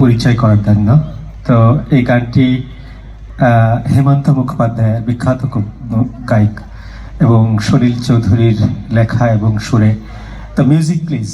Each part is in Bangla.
পরিচয় করার জন্য। তো এই গানটি হেমন্ত মুখোপাধ্যায়ের বিখ্যাত গায়িক এবং সলিল চৌধুরীর লেখা এবং সুরে। তো মিউজিক প্লিজ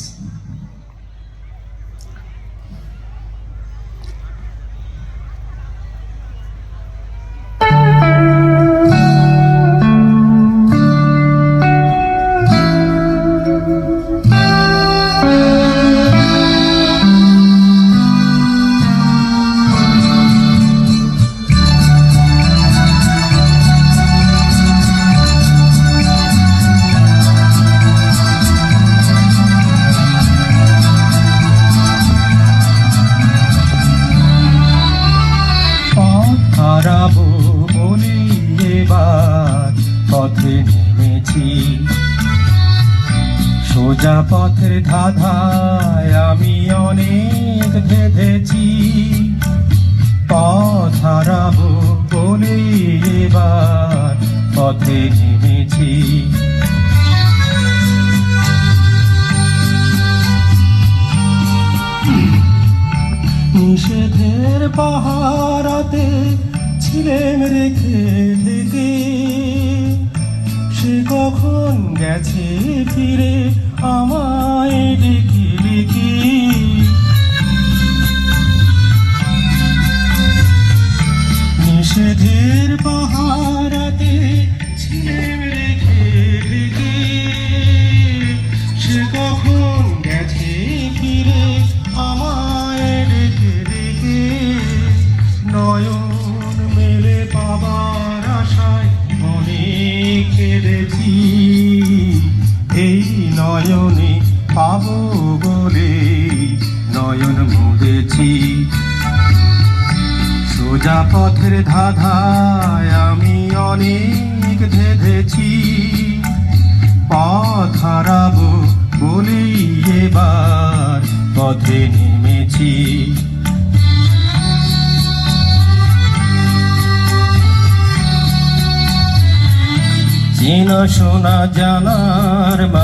হারাবো বলে এবার পথে নেমেছি। সোজা পথের ধাঁধায় আমি অনেক ভেবেছি পথ হারাবো বলে এবার পথে নেমেছি। নিষেধের পাহারাতে ছিলেম রেখে দিকে সে কখন গেছে ফিরে আমায় দেখি ডেকে বলে নয়ন মুদেছি। সোজা পথের ধাধায় আমি অনেক ধেধেছি। পথ হারাবো বলেই এবার পথে নেমেছি। চেনা শোনা জানার মাঝে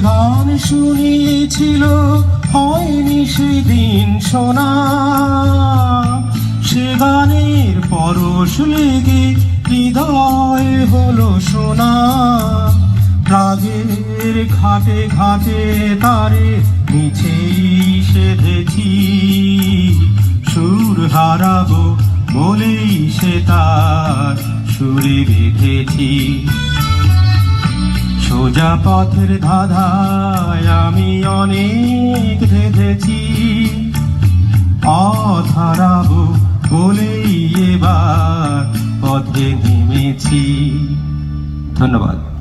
গান শুনিয়েছিল, হয়নি সেদিন শোনা সে গানের পরশ লেগে হৃদয় হলো সোনা। রাগের ঘাটে ঘাটে তারে মিছেই সেধেছি। সুর হারাবো বলেই সে তার সুরে বেঁধেছি। সোজা পথের ধাধায় আমি অনেক ধেঁধেছি পথ হারাবো বলেই এবার পথে নেমেছি। ধন্যবাদ।